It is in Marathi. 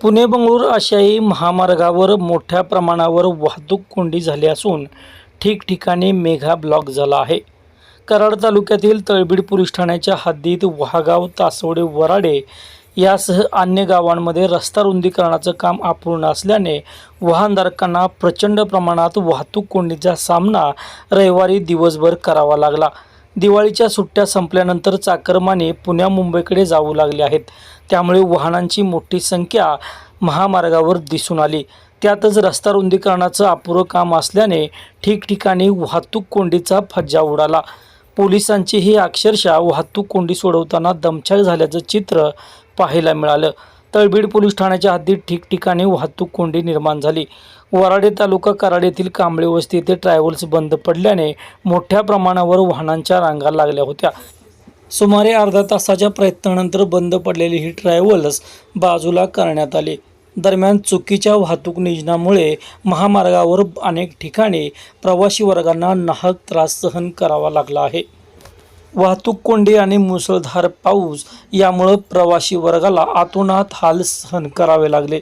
पुणे बंगळूर आशियाई महामार्गावर मोठ्या प्रमाणावर वाहतूक कोंडी झाली असून ठिकठिकाणी मेघा ब्लॉक झाला आहे. कराड तालुक्यातील तळबीड पोलीस ठाण्याच्या हद्दीत वहागाव तासवडे वराडे यासह अन्य गावांमध्ये रस्ता रुंदीकरणाचं काम अपूर्ण असल्याने वाहनधारकांना प्रचंड प्रमाणात वाहतूक कोंडीचा सामना रविवारी दिवसभर करावा लागला. दिवाळीच्या सुट्ट्या संपल्यानंतर चाकरमाने पुण्या मुंबईकडे जाऊ लागले आहेत. त्यामुळे वाहनांची मोठी संख्या महामार्गावर दिसून आली. त्यातच रस्ता रुंदीकरणाचं अपुरं काम असल्याने ठिकठिकाणी वाहतूक कोंडीचा फज्जा उडाला. पोलिसांची ही अक्षरशः वाहतूक कोंडी सोडवताना दमछाक झाल्याचं चित्र पाहायला मिळालं. तळबीड पोलीस ठाण्याच्या हद्दीत ठिकठिकाणी वाहतूक कोंडी निर्माण झाली. वराडे तालुका कराड येथील कांबळे वस्ती येथे ट्रॅव्हल्स बंद पडल्याने मोठ्या प्रमाणावर वाहनांच्या रांगा लागल्या होत्या. सुमारे अर्धा तासाच्या प्रयत्नानंतर बंद पडलेली ही ट्रॅव्हल्स बाजूला करण्यात आली. दरम्यान चुकीच्या वाहतूक नियोजनामुळे महामार्गावर अनेक ठिकाणी प्रवासी वर्गांना नाहक त्रास सहन करावा लागला आहे. वाहतूक कोंडी आणि मुसळधार पाऊस यामुळं प्रवासी वर्गाला आतोनात हाल सहन करावे लागले.